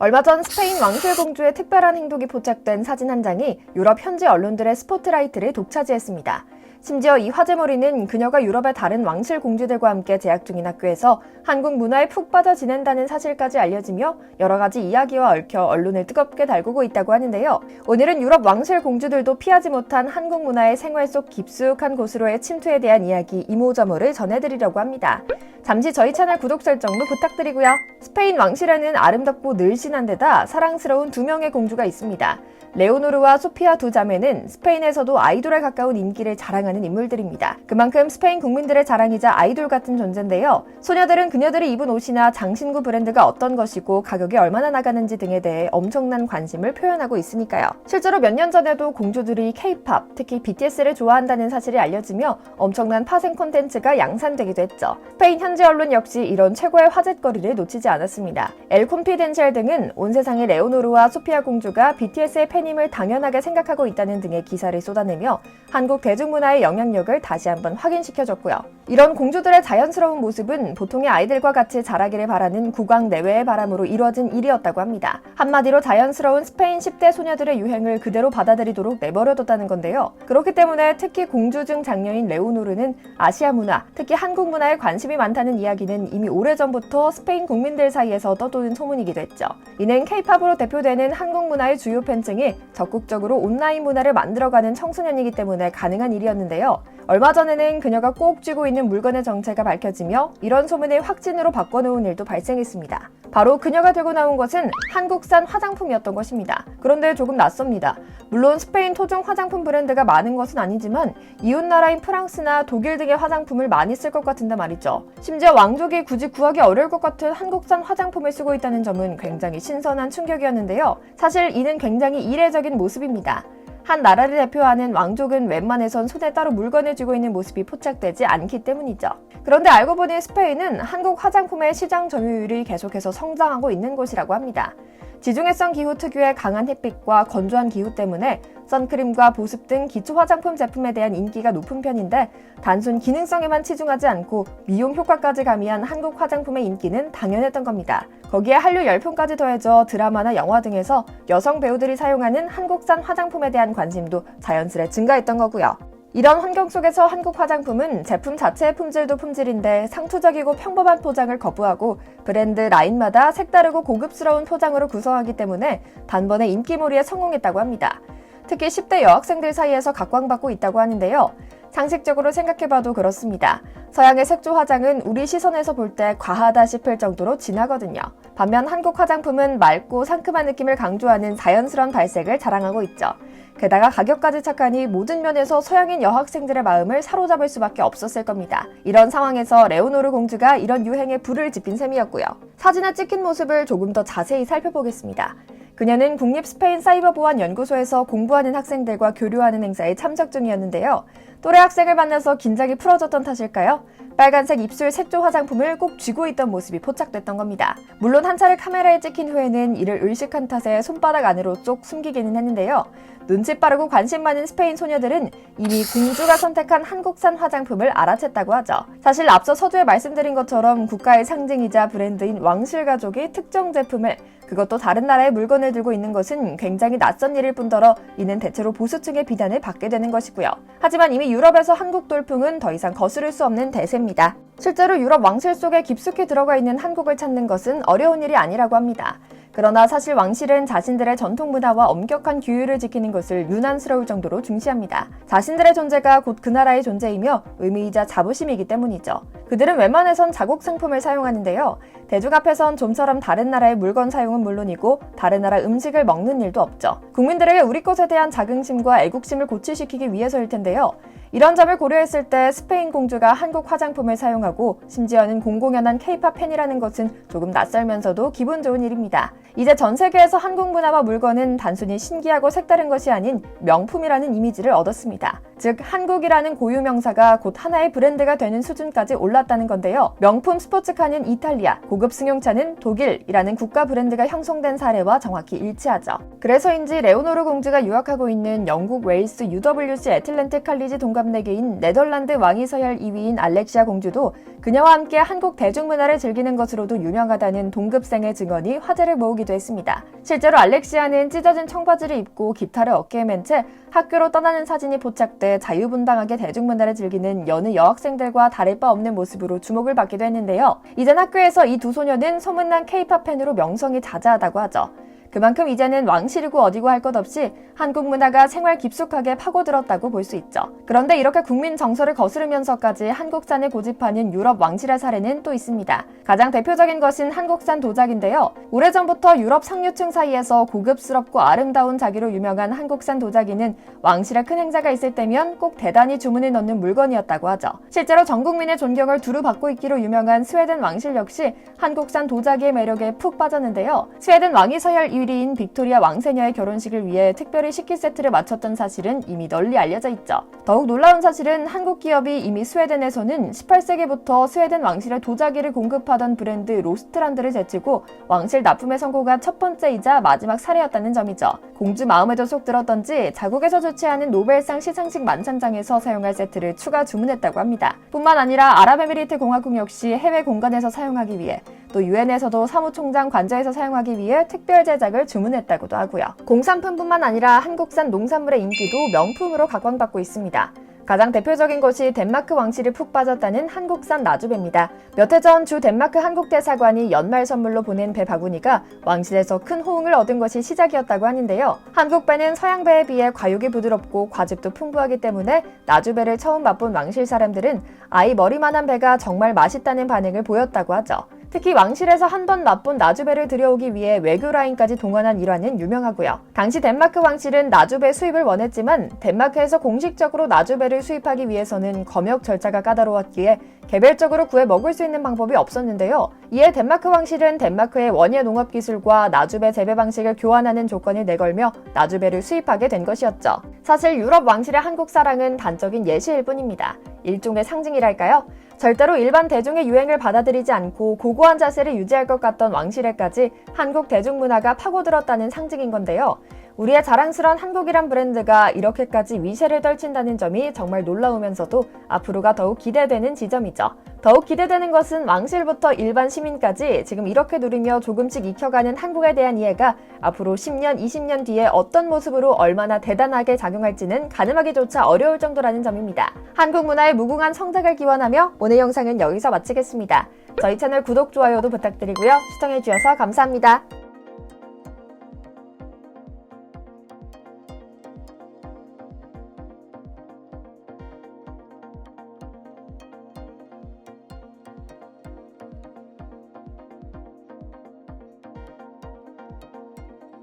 얼마 전 스페인 왕실 공주의 특별한 행동이 포착된 사진 한 장이 유럽 현지 언론들의 스포트라이트를 독차지했습니다. 심지어 이 화제머리는 그녀가 유럽의 다른 왕실 공주들과 함께 재학 중인 학교에서 한국 문화에 푹 빠져 지낸다는 사실까지 알려지며 여러 가지 이야기와 얽혀 언론을 뜨겁게 달구고 있다고 하는데요. 오늘은 유럽 왕실 공주들도 피하지 못한 한국 문화의 생활 속 깊숙한 곳으로의 침투에 대한 이야기 이모저모를 전해드리려고 합니다. 잠시 저희 채널 구독 설정도 부탁드리고요. 스페인 왕실에는 아름답고 늘씬한 데다 사랑스러운 두 명의 공주가 있습니다. 레오노르와 소피아 두 자매는 스페인에서도 아이돌에 가까운 인기를 자랑하는 인물들입니다. 그만큼 스페인 국민들의 자랑이자 아이돌 같은 존재인데요. 소녀들은 그녀들이 입은 옷이나 장신구 브랜드가 어떤 것이고 가격이 얼마나 나가는지 등에 대해 엄청난 관심을 표현하고 있으니까요. 실제로 몇 년 전에도 공주들이 K-팝, 특히 BTS를 좋아한다는 사실이 알려지며 엄청난 파생 콘텐츠가 양산되기도 했죠. 스페인 현지 언론 역시 이런 최고의 화제거리를 놓치지 않았습니다. 엘 콤피덴셜 등은 온 세상의 레오노르와 소피아 공주가 BTS의 팬임을 당연하게 생각하고 있다는 등의 기사를 쏟아내며 한국 대중문화의 영향력을 다시 한번 확인시켜줬고요. 이런 공주들의 자연스러운 모습은 보통의 아이들과 같이 자라기를 바라는 국왕 내외의 바람으로 이루어진 일이었다고 합니다. 한마디로 자연스러운 스페인 10대 소녀들의 유행을 그대로 받아들이도록 내버려뒀다는 건데요. 그렇기 때문에 특히 공주 중 장녀인 레오노르는 아시아 문화, 특히 한국 문화에 관심이 많다는 이야기는 이미 오래전부터 스페인 국민들 사이에서 떠도는 소문이기도 했죠. 이는 케이팝으로 대표되는 한국 문화의 주요 팬층이 적극적으로 온라인 문화를 만들어가는 청소년이기 때문에 가능한 일이었는데요. 얼마 전에는 그녀가 꼭 쥐고 있는 물건의 정체가 밝혀지며 이런 소문을 확진으로 바꿔놓은 일도 발생했습니다. 바로 그녀가 들고 나온 것은 한국산 화장품이었던 것입니다. 그런데 조금 낯섭니다. 물론 스페인 토종 화장품 브랜드가 많은 것은 아니지만 이웃 나라인 프랑스나 독일 등의 화장품을 많이 쓸 것 같은데 말이죠. 심지어 왕족이 굳이 구하기 어려울 것 같은 한국산 화장품을 쓰고 있다는 점은 굉장히 신선한 충격이었는데요. 사실 이는 굉장히 이례적인 모습입니다. 한 나라를 대표하는 왕족은 웬만해선 손에 따로 물건을 쥐고 있는 모습이 포착되지 않기 때문이죠. 그런데 알고 보니 스페인은 한국 화장품의 시장 점유율이 계속해서 성장하고 있는 곳이라고 합니다. 지중해성 기후 특유의 강한 햇빛과 건조한 기후 때문에 선크림과 보습 등 기초 화장품 제품에 대한 인기가 높은 편인데 단순 기능성에만 치중하지 않고 미용 효과까지 가미한 한국 화장품의 인기는 당연했던 겁니다. 거기에 한류 열풍까지 더해져 드라마나 영화 등에서 여성 배우들이 사용하는 한국산 화장품에 대한 관심도 자연스레 증가했던 거고요. 이런 환경 속에서 한국 화장품은 제품 자체의 품질도 품질인데 상투적이고 평범한 포장을 거부하고 브랜드 라인마다 색다르고 고급스러운 포장으로 구성하기 때문에 단번에 인기몰이에 성공했다고 합니다. 특히 10대 여학생들 사이에서 각광받고 있다고 하는데요. 상식적으로 생각해봐도 그렇습니다. 서양의 색조 화장은 우리 시선에서 볼 때 과하다 싶을 정도로 진하거든요. 반면 한국 화장품은 맑고 상큼한 느낌을 강조하는 자연스러운 발색을 자랑하고 있죠. 게다가 가격까지 착하니 모든 면에서 서양인 여학생들의 마음을 사로잡을 수밖에 없었을 겁니다. 이런 상황에서 레오노르 공주가 이런 유행에 불을 지핀 셈이었고요. 사진에 찍힌 모습을 조금 더 자세히 살펴보겠습니다. 그녀는 국립 스페인 사이버 보안 연구소에서 공부하는 학생들과 교류하는 행사에 참석 중이었는데요. 또래 학생을 만나서 긴장이 풀어졌던 탓일까요? 빨간색 입술 색조 화장품을 꼭 쥐고 있던 모습이 포착됐던 겁니다. 물론 한 차례 카메라에 찍힌 후에는 이를 의식한 탓에 손바닥 안으로 쪽 숨기기는 했는데요. 눈치 빠르고 관심 많은 스페인 소녀들은 이미 공주가 선택한 한국산 화장품을 알아챘다고 하죠. 사실 앞서 서두에 말씀드린 것처럼 국가의 상징이자 브랜드인 왕실 가족이 특정 제품을 그것도 다른 나라의 물건을 들고 있는 것은 굉장히 낯선 일일 뿐더러 이는 대체로 보수층의 비난을 받게 되는 것이고요. 하지만 이미 유럽에서 한국 돌풍은 더 이상 거스를 수 없는 대세입니다. 실제로 유럽 왕실 속에 깊숙이 들어가 있는 한국을 찾는 것은 어려운 일이 아니라고 합니다. 그러나 사실 왕실은 자신들의 전통 문화와 엄격한 규율을 지키는 것을 유난스러울 정도로 중시합니다. 자신들의 존재가 곧 그 나라의 존재이며 의미이자 자부심이기 때문이죠. 그들은 웬만해선 자국 상품을 사용하는데요. 대중 앞에선 좀처럼 다른 나라의 물건 사용은 물론이고 다른 나라 음식을 먹는 일도 없죠. 국민들에게 우리 것에 대한 자긍심과 애국심을 고취시키기 위해서일 텐데요. 이런 점을 고려했을 때 스페인 공주가 한국 화장품을 사용하고 심지어는 공공연한 케이팝 팬이라는 것은 조금 낯설면서도 기분 좋은 일입니다. 이제 전 세계에서 한국 문화와 물건은 단순히 신기하고 색다른 것이 아닌 명품이라는 이미지를 얻었습니다. 즉 한국이라는 고유 명사가 곧 하나의 브랜드가 되는 수준까지 올랐다는 건데요. 명품 스포츠카는 이탈리아, 고급 승용차는 독일이라는 국가 브랜드가 형성된 사례와 정확히 일치하죠. 그래서인지 레오노르 공주가 유학하고 있는 영국 웨일스 UWC 애틀랜틱 칼리지 동갑내기인 네덜란드 왕위 서열 2위인 알렉시아 공주도 그녀와 함께 한국 대중문화를 즐기는 것으로도 유명하다는 동급생의 증언이 화제를 모으기도 했습니다. 실제로 알렉시아는 찢어진 청바지를 입고 기타를 어깨에 맨 채 학교로 떠나는 사진이 포착돼 자유분방하게 대중문화를 즐기는 여느 여학생들과 다를 바 없는 모습으로 주목을 받기도 했는데요. 이젠 학교에서 이 두 소녀는 소문난 케이팝 팬으로 명성이 자자하다고 하죠. 그만큼 이제는 왕실이고 어디고 할 것 없이 한국 문화가 생활 깊숙하게 파고들었다고 볼 수 있죠. 그런데 이렇게 국민 정서를 거스르면서까지 한국산을 고집하는 유럽 왕실의 사례는 또 있습니다. 가장 대표적인 것은 한국산 도자기인데요. 오래전부터 유럽 상류층 사이에서 고급스럽고 아름다운 자기로 유명한 한국산 도자기는 왕실의 큰 행사가 있을 때면 꼭 대단히 주문을 넣는 물건이었다고 하죠. 실제로 전 국민의 존경을 두루 받고 있기로 유명한 스웨덴 왕실 역시 한국산 도자기의 매력에 푹 빠졌는데요. 스웨덴 왕위 서열 1위인 빅토리아 왕세녀의 결혼식을 위해 특별히 식기 세트를 마쳤던 사실은 이미 널리 알려져 있죠. 더욱 놀라운 사실은 한국 기업이 이미 스웨덴에서는 18세기부터 스웨덴 왕실의 도자기를 공급하던 브랜드 로스트란드를 제치고 왕실 납품에 성공한 첫 번째이자 마지막 사례였다는 점이죠. 공주 마음에도 쏙 들었던지 자국에서 주최하는 노벨상 시상식 만찬장에서 사용할 세트를 추가 주문했다고 합니다. 뿐만 아니라 아랍에미리트 공화국 역시 해외 공간에서 사용하기 위해 또 유엔에서도 사무총장 관저에서 사용하기 위해 특별 제작을 주문했다고도 하고요. 공산품뿐만 아니라 한국산 농산물의 인기도 명품으로 각광받고 있습니다. 가장 대표적인 것이 덴마크 왕실이 푹 빠졌다는 한국산 나주배입니다. 몇 해 전 주 덴마크 한국대사관이 연말 선물로 보낸 배 바구니가 왕실에서 큰 호응을 얻은 것이 시작이었다고 하는데요. 한국배는 서양배에 비해 과육이 부드럽고 과즙도 풍부하기 때문에 나주배를 처음 맛본 왕실 사람들은 아이 머리만한 배가 정말 맛있다는 반응을 보였다고 하죠. 특히 왕실에서 한번 맛본 나주배를 들여오기 위해 외교 라인까지 동원한 일화는 유명하고요. 당시 덴마크 왕실은 나주배 수입을 원했지만 덴마크에서 공식적으로 나주배를 수입하기 위해서는 검역 절차가 까다로웠기에 개별적으로 구해 먹을 수 있는 방법이 없었는데요. 이에 덴마크 왕실은 덴마크의 원예 농업 기술과 나주배 재배 방식을 교환하는 조건을 내걸며 나주배를 수입하게 된 것이었죠. 사실 유럽 왕실의 한국 사랑은 단적인 예시일 뿐입니다. 일종의 상징이랄까요? 절대로 일반 대중의 유행을 받아들이지 않고 고고한 자세를 유지할 것 같던 왕실에까지 한국 대중문화가 파고들었다는 상징인 건데요. 우리의 자랑스러운 한국이란 브랜드가 이렇게까지 위세를 떨친다는 점이 정말 놀라우면서도 앞으로가 더욱 기대되는 지점이죠. 더욱 기대되는 것은 왕실부터 일반 시민까지 지금 이렇게 누리며 조금씩 익혀가는 한국에 대한 이해가 앞으로 10년, 20년 뒤에 어떤 모습으로 얼마나 대단하게 작용할지는 가늠하기조차 어려울 정도라는 점입니다. 한국 문화의 무궁한 성장을 기원하며 오늘 영상은 여기서 마치겠습니다. 저희 채널 구독, 좋아요도 부탁드리고요. 시청해주셔서 감사합니다.